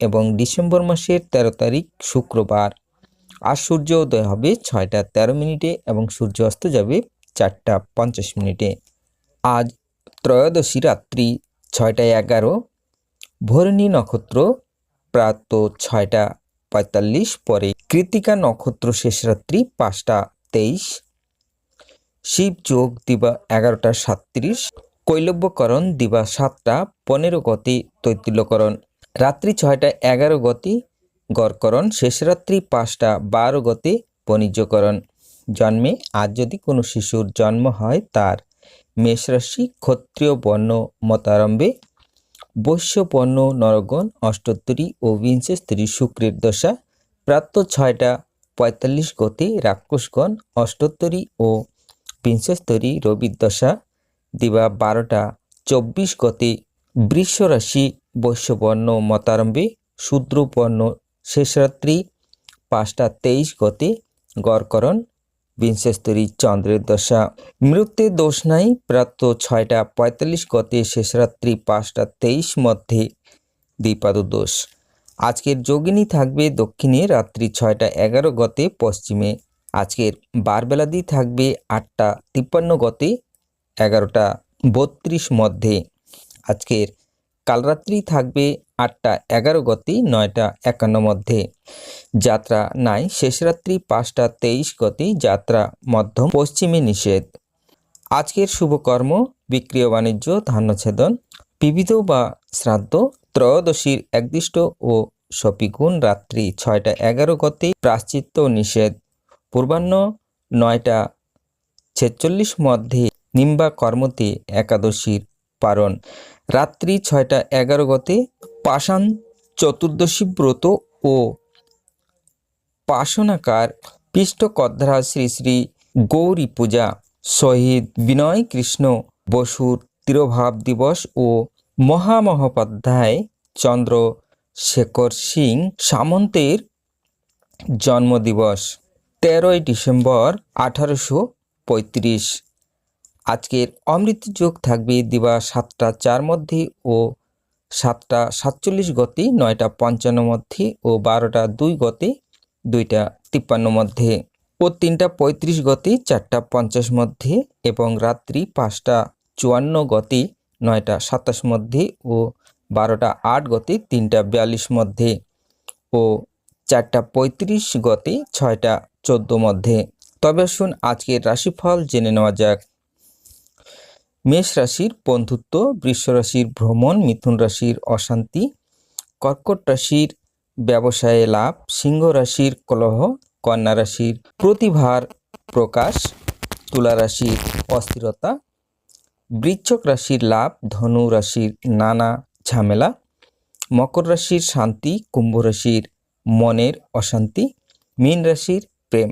এবং ডিসেম্বর মাসের তেরো তারিখ শুক্রবার। আর সূর্য উদয় হবে ছয়টা তেরো মিনিটে এবং সূর্য অস্ত যাবে চারটা পঞ্চাশ মিনিটে। আজ ত্রয়োদশী রাত্রি ছয়টা এগারো ভরণী নক্ষত্র প্রাত ছয়টা পঁয়তাল্লিশ, পরে কৃতিকা নক্ষত্র শেষ রাত্রি পাঁচটা তেইশ, শিব যোগ দিবা এগারোটা সাতত্রিশ, কৈলব্যকরণ দিবা সাতটা পনেরো গতি তৈতিল্যকরণ। রাত্রি ছয়টা এগারো গতি, গড়করণ। শেষ রাত্রি পাঁচটা বারো গতি, বণিজ্যকরণ। জন্মে আজ যদি কোনো শিশুর জন্ম হয় তার মেষরাশি ক্ষত্রিয় বর্ণ মতারম্ভে। বৈশ্য বর্ণ নরগণ অষ্টোত্তরী ও বিংশস্তরী শুক্রের দশা। প্রাপ্ত ছয়টা পঁয়তাল্লিশ গতি রাক্ষসগণ অষ্টোত্তরী ও বিংশস্তরী রবির দশা। দিবা বারোটা চব্বিশ গতি বৃষ রাশি বৈশ্যবর্ণ মতারম্ভে, শূদ্রবর্ণ শেষরাত্রি, পাঁচটা তেইশ গতি, গড়করণ, বিংশস্তরী চন্দ্রের দশা। মৃত্যুর দোষ নাই, প্রাপ্ত ছয়টা পঁয়তাল্লিশ গতে, শেষরাত্রি পাঁচটা তেইশ মধ্যে দ্বিপাদ দোষ। আজকের যোগিনী থাকবে দক্ষিণে, রাত্রি ছয়টা এগারো গতে, পশ্চিমে। আজকের বারবেলাদি থাকবে আটটা তিপ্পান্ন গতে, এগারোটা বত্রিশ মধ্যে। আজকের কালরাত্রি থাকবে আটটা এগারো গতি, নয়টা একান্ন মধ্যে। যাত্রা নাই শেষ রাত্রি পাঁচটা তেইশ গতি, যাত্রা মধ্যম, পশ্চিমে নিষেধ। আজকের শুভকর্ম, বিক্রিয় বাণিজ্য, ধান্যছেদন। বিবিধ বা শ্রাদ্ধ, ত্রয়োদশীর একদিষ্ট ও সপিগুণ রাত্রি ছয়টা এগারো গতি, প্রাশ্চিত্য নিষেধ। পূর্বাহ্ন নয়টা ছেচল্লিশ মধ্যে, নিম্বা কর্মতে একাদশীর পারণ। রাত্রি ছয়টা এগারো গতে পাষাণ চতুর্দশী ব্রত ও পাশনাকার পৃষ্ঠকদ্রা শ্রী শ্রী গৌরী পূজা শহীদ বিনয় কৃষ্ণ বসুর তিরোভাব দিবস ও মহামহোপাধ্যায় চন্দ্র শেখর সিং সামন্তের জন্মদিবস, তেরোই ডিসেম্বর আঠারোশো পঁয়ত্রিশ। আজকের অমৃত যোগ থাকবে দিবা সাতটা চার মধ্যে ও সাতটা সাতচল্লিশ গতি নয়টা পঞ্চান্ন মধ্যে ও বারোটা দুই গতি দুইটা তিপ্পান্ন মধ্যে ও তিনটা পঁয়ত্রিশ গতি চারটা পঞ্চাশ মধ্যে এবং রাত্রি পাঁচটা চুয়ান্ন গতি নয়টা সাতাশ মধ্যে ও বারোটা আট গতি তিনটা বিয়াল্লিশ মধ্যে ও চারটা পঁয়ত্রিশ গতি ছয়টা চোদ্দ মধ্যে। তবে আসুন আজকের রাশিফল জেনে নেওয়া যাক। মেষ রাশির বন্ধুত্ব, বৃষ রাশির ভ্রমণ, মিথুন রাশির অশান্তি, কর্কট রাশির ব্যবসায়ে লাভ, সিংহ রাশির কলহ, কন্যা রাশির প্রতিভার প্রকাশ, তুলা রাশির অস্থিরতা, বৃচ্ছক রাশির লাভ, ধনু রাশির নানা ঝামেলা, মকর রাশির শান্তি, কুম্ভ রাশির মনের অশান্তি, মীন রাশির প্রেম।